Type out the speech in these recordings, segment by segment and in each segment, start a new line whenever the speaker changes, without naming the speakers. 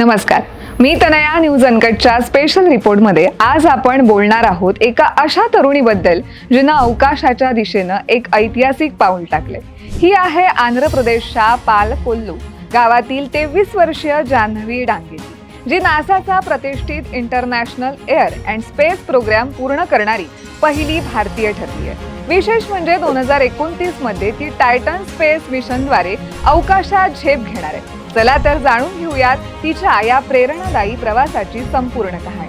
नमस्कार. मी Tanaya news अनकटच्या special रिपोर्टमध्ये आज आपण बोलणार आहोत एका अशा तरुणीबद्दल जिनं अवकाशाच्या दिशेनं एक ऐतिहासिक पाऊल टाकले ही आहे आंध्र प्रदेशच्या पालकोल्लू गावातील तेवीस वर्षीय जान्हवी डांगेची जी नासाचा प्रतिष्ठित international air and space program पूर्ण करणारी पहिली भारतीय ठरली आहे. विशेष म्हणजे दोन हजार एकोणतीसमध्ये ती टायटन स्पेस मिशनद्वारे अवकाशात झेप घेणार आहे. चला तर जाणून घेऊयात तिच्या या प्रेरणादायी प्रवासाची संपूर्ण कहाणी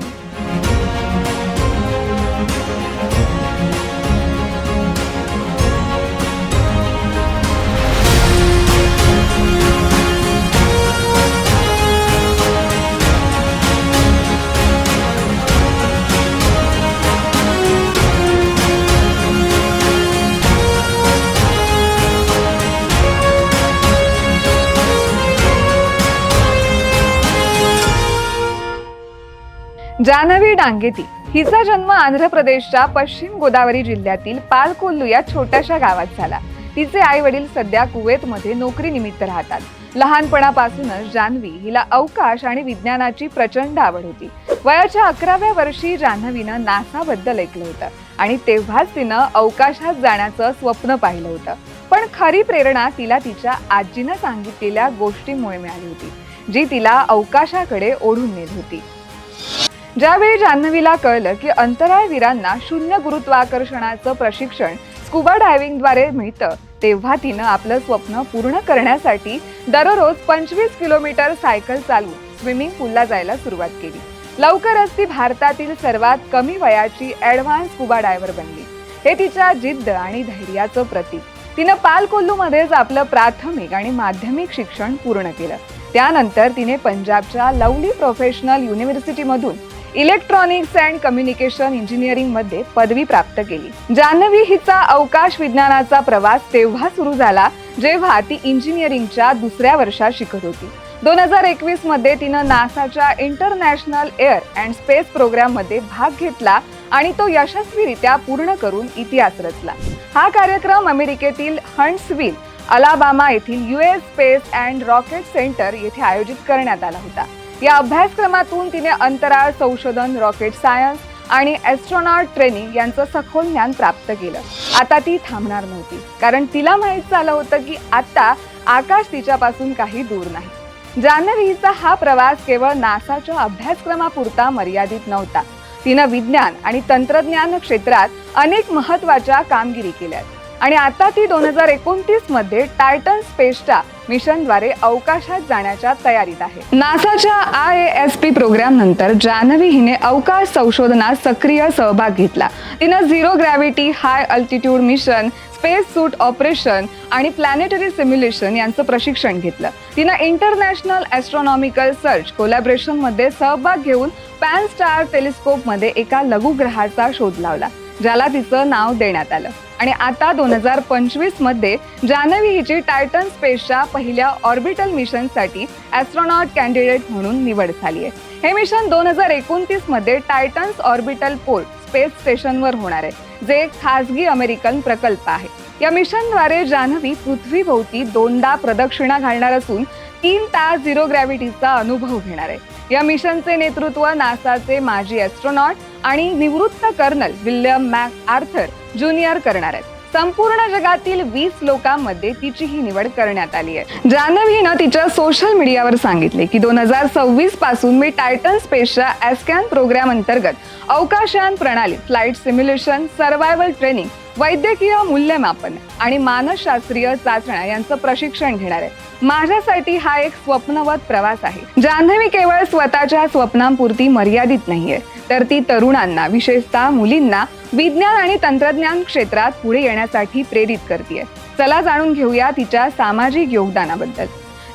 जान्हवी डांगेती. हिचा जन्म आंध्र प्रदेशच्या पश्चिम गोदावरी जिल्ह्यातील पालकोल्लू या छोट्याशा गावात झाला. तिचे आई वडील सध्या कुवेतमध्ये नोकरीनिमित्त राहतात. लहानपणापासूनच जान्हवी हिला अवकाश आणि विज्ञानाची प्रचंड आवड होती. वयाच्या अकराव्या वर्षी जान्हवीनं नासा बद्दल ऐकलं होतं आणि तेव्हाच तिनं अवकाशात जाण्याचं स्वप्न पाहिलं होतं. पण खरी प्रेरणा तिला तिच्या आजीनं सांगितलेल्या गोष्टींमुळे मिळाली होती जी तिला अवकाशाकडे ओढून नेत होती. ज्यावेळी जान्हवीला कळलं की अंतराळवीरांना शून्य गुरुत्वाकर्षणाचं प्रशिक्षण स्कुबा डायव्हिंगद्वारे मिळतं तेव्हा तिनं आपलं स्वप्न पूर्ण करण्यासाठी दररोज पंचवीस किलोमीटर सायकल चालवून स्विमिंग पूलला जायला सुरुवात केली. लवकरच ती भारतातील सर्वात कमी वयाची ॲडव्हान्स स्कुबा डायव्हर बनली. हे तिच्या जिद्द आणि धैर्याचं प्रतीक. तिनं पालकोल्लूमध्येच आपलं प्राथमिक आणि माध्यमिक शिक्षण पूर्ण केलं. त्यानंतर तिने पंजाबच्या लवली प्रोफेशनल युनिव्हर्सिटीमधून इलेक्ट्रॉनिक्स अँड कम्युनिकेशन इंजिनिअरिंगमध्ये पदवी प्राप्त केली. जान्हवी हिचा अवकाश विज्ञानाचा प्रवास तेव्हा सुरू झाला जेव्हा ती इंजिनिअरिंगच्या दुसऱ्या वर्षात शिकत होती. दोन हजार एकवीसमध्ये तिनं नासाच्या इंटरनॅशनल एअर अँड स्पेस प्रोग्राममध्ये भाग घेतला आणि तो यशस्वीरित्या पूर्ण करून इतिहास रचला. हा कार्यक्रम अमेरिकेतील हंट्सविल अलाबामा येथील US space and rocket centre येथे आयोजित करण्यात आला होता. या अभ्यासक्रमातून तिने अंतराळ संशोधन रॉकेट सायन्स आणि ॲस्ट्रॉनॉट ट्रेनिंग यांचं सखोल ज्ञान प्राप्त केलं. आता ती थांबणार नव्हती कारण तिला माहीत झालं होतं की आता आकाश तिच्यापासून काही दूर नाही. जान्हवीचा हा प्रवास केवळ नासाच्या अभ्यासक्रमापुरता मर्यादित नव्हता. तिनं विज्ञान आणि तंत्रज्ञान क्षेत्रात अनेक महत्त्वाच्या कामगिरी केल्या आणि आता ती दोन हजार एकोणतीसमध्ये टायटन स्पेसच्या मिशनद्वारे अवकाशात जाण्याच्या तयारीत आहे. नासाच्या आय एस पी प्रोग्राम नंतर जान्हवी हिने अवकाश संशोधनात सक्रिय सहभाग घेतला. तिनं zero gravity high altitude mission space suit operation आणि प्लॅनेटरी सिम्युलेशन यांचं प्रशिक्षण घेतलं. तिनं इंटरनॅशनल ॲस्ट्रॉनॉमिकल सर्च कोलॅबरेशनमध्ये सहभाग घेऊन पॅन स्टार टेलिस्कोपमध्ये एका लघुग्रहाचा शोध लावला ज्याला तिचं नाव देण्यात आलं. आणि आता दोन हजार पंचवीसमध्ये जान्हवी हिची टायटन स्पेसच्या पहिल्या ऑर्बिटल मिशनसाठी ॲस्ट्रॉनॉट कॅन्डिडेट म्हणून निवड झाली आहे. हे मिशन दोन हजार एकोणतीसमध्ये टायटन्स ऑर्बिटल पोर्ट स्पेस स्टेशनवर होणार आहे जे एक खासगी अमेरिकन प्रकल्प आहे. या मिशनद्वारे जान्हवी पृथ्वीभोवती दोनदा प्रदक्षिणा घालणार असून तीन तास झिरो ग्रॅव्हिटीचा अनुभव घेणार आहे. या मिशनचे नेतृत्व नासाचे माजी ॲस्ट्रॉनॉट आणि निवृत्त colonel William MacArthur junior करणार आहेत. संपूर्ण जगातील वीस लोकांमध्ये तिची ही निवड करण्यात आली आहे. जान्हवीनं तिच्या सोशल मीडियावर सांगितले की दोन हजार सव्वीसपासून मी टायटन स्पेसच्या ॲस्कॅन प्रोग्राम अंतर्गत अवकाशयान प्रणाली फ्लाईट सिम्युलेशन सर्वायवल ट्रेनिंग वैद्यकीय मूल्यमापन आणि मानसशास्त्रीय चाचण्या यांचं प्रशिक्षण घेणार. आहे माझ्यासाठी हा एक स्वप्नवत प्रवास आहे. जान्हवी केवळ स्वतःच्या स्वप्नांपुरती मर्यादित नाहीये तर ती तरुणांना विशेषतः मुलींना विज्ञान आणि तंत्रज्ञान क्षेत्रात पुढे येण्यासाठी प्रेरित करते चला जाणून घेऊया तिच्या सामाजिक योगदानाबद्दल.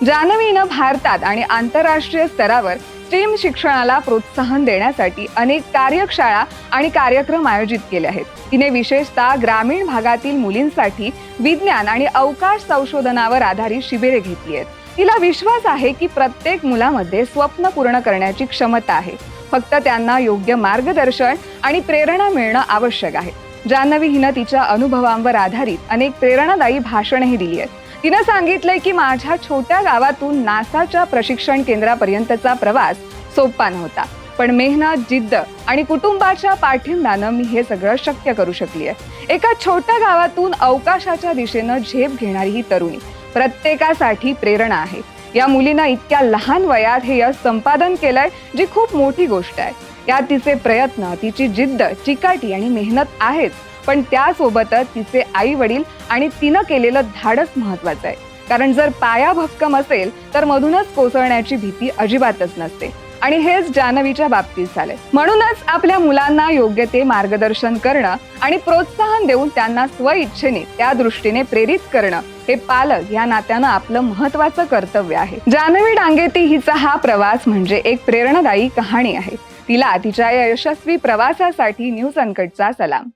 जान्हवीनं भारतात आणि आंतरराष्ट्रीय स्तरावर स्टेम शिक्षणाला प्रोत्साहन देण्यासाठी अनेक कार्यशाळा आणि कार्यक्रम आयोजित केले आहेत. तिने विशेषतः ग्रामीण भागातील मुलींसाठी विज्ञान आणि अवकाश संशोधनावर आधारित शिबिरे घेतली आहेत. तिला विश्वास आहे की प्रत्येक मुलामध्ये स्वप्न पूर्ण करण्याची क्षमता आहे. फक्त त्यांना योग्य मार्गदर्शन आणि प्रेरणा मिळणं आवश्यक आहे. जान्हवी हिनं तिच्या अनुभवांवर आधारित अनेक प्रेरणादायी भाषणही दिली आहेत. तिनं सांगितलंय की माझ्या छोट्या गावातून नासाच्या प्रशिक्षण केंद्रापर्यंतचा प्रवास सोपा नव्हता पण मेहनत जिद्द आणि कुटुंबाच्या पाठिंब्यानं मी हे सगळं शक्य करू शकली आहे एका छोट्या गावातून अवकाशाच्या दिशेनं झेप घेणारी ही तरुणी प्रत्येकासाठी प्रेरणा आहे. या मुलीनं इतक्या लहान वयात हे यश संपादन केलंय जी खूप मोठी गोष्ट आहे. यात तिचे प्रयत्न तिची जिद्द चिकाटी आणि मेहनत आहेच. पण त्यासोबतच तिचे आई वडील आणि तिनं केलेलं धाडस महत्वाचं आहे. कारण जर पाया भक्कम असेल तर मधूनच कोसळण्याची भीती अजिबातच नसते. आणि हेच जान्हवीच्या बाबतीत झालंय. म्हणूनच आपल्या मुलांना योग्य ते मार्गदर्शन करणं आणि प्रोत्साहन देऊन त्यांना स्वइच्छेने त्या दृष्टीने प्रेरित करणं हे पालक या नात्यानं आपलं महत्वाचं कर्तव्य आहे. जान्हवी डांगेती हिचा हा प्रवास म्हणजे एक प्रेरणादायी कहाणी आहे. तिला तिच्या या यशस्वी प्रवासासाठी न्यूज अनकटचा सलाम.